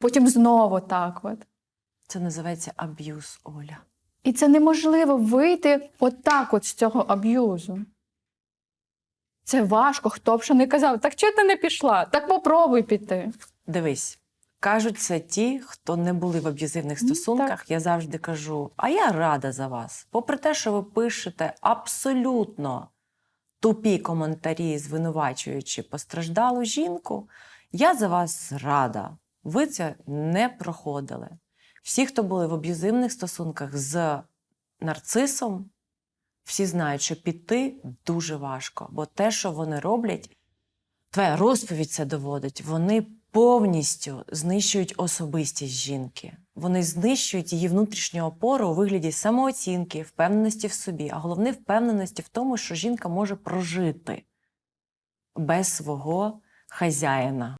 Потім знову так. От. Це називається аб'юз, Оля. І це неможливо вийти отак от з цього аб'юзу. Це важко, хто б що не казав. Так чого ти не пішла? Так попробуй піти. Дивись, кажуть це ті, хто не були в аб'юзивних стосунках. Я завжди кажу: а я рада за вас. Попри те, що ви пишете абсолютно тупі коментарі, звинувачуючи постраждалу жінку, я за вас рада. Ви це не проходили. Всі, хто були в аб'юзивних стосунках з нарцисом, всі знають, що піти дуже важко, бо те, що вони роблять, твоя розповідь це доводить. Вони повністю знищують особистість жінки. Вони знищують її внутрішню опору у вигляді самооцінки, впевненості в собі, а головне впевненості в тому, що жінка може прожити без свого хазяїна.